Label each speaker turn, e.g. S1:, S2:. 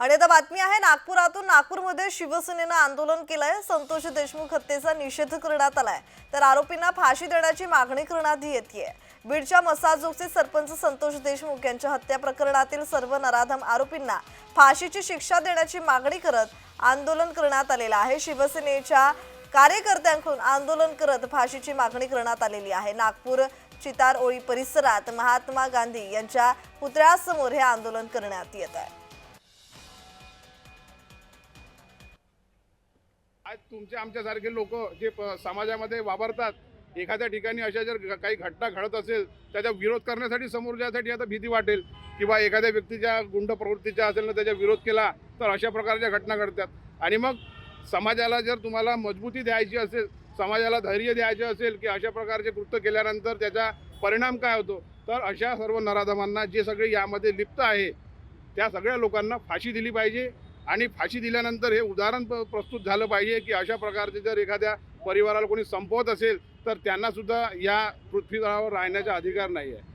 S1: आणि आता बातमी आहे नागपुरातून नागपूरमध्ये शिवसेनेनं आंदोलन केलंय. संतोष देशमुख हत्येचा निषेध करण्यात आलाय. तर आरोपींना फाशी देण्याची मागणी करण्यात येते बीडच्या मसाजोगचे सरपंच संतोष देशमुख यांच्या हत्या प्रकरणातील सर्व नराधम आरोपींना फाशीची शिक्षा देण्याची मागणी करत आंदोलन करण्यात आलेलं आहे. शिवसेनेच्या कार्यकर्त्यांकडून आंदोलन करत फाशीची मागणी करण्यात आलेली आहे. नागपूर चितार ओळी परिसरात महात्मा गांधी यांच्या पुतळ्यासमोर हे आंदोलन करण्यात येत आहे.
S2: आज तुमचे आमच्यासारखे लोक जे प- समाजामध्ये वावरतात एखाद्या ठिकाणी अशा जर काही घटना घडत असेल त्याचा विरोध करण्यासाठी समोर जाण्यासाठी आता भीती वाटेल किंवा एखाद्या व्यक्तीच्या गुंड प्रवृत्तीच्या असेल ना त्याचा विरोध केला तर अशा प्रकारच्या घटना घडतात. आणि मग समाजाला जर तुम्हाला मजबूती द्यायची असेल समाजाला धैर्य द्यायचे असेल की अशा प्रकारचे कृत्य केल्यानंतर त्याचा परिणाम काय होतो तर अशा सर्व नराधमांना जे सगळे यामध्ये लिप्त आहे त्या सगळ्या लोकांना फाशी दिली पाहिजे. आणि फाशी दिल्यानंतर हे उदाहरण प- प्रस्तुत झालं पाहिजे की अशा प्रकारचे जर एखाद्या परिवाराला कोणी संपवत असेल तर त्यांना सुद्धा या पृथ्वीतळावर राहण्याचा अधिकार नाही आहे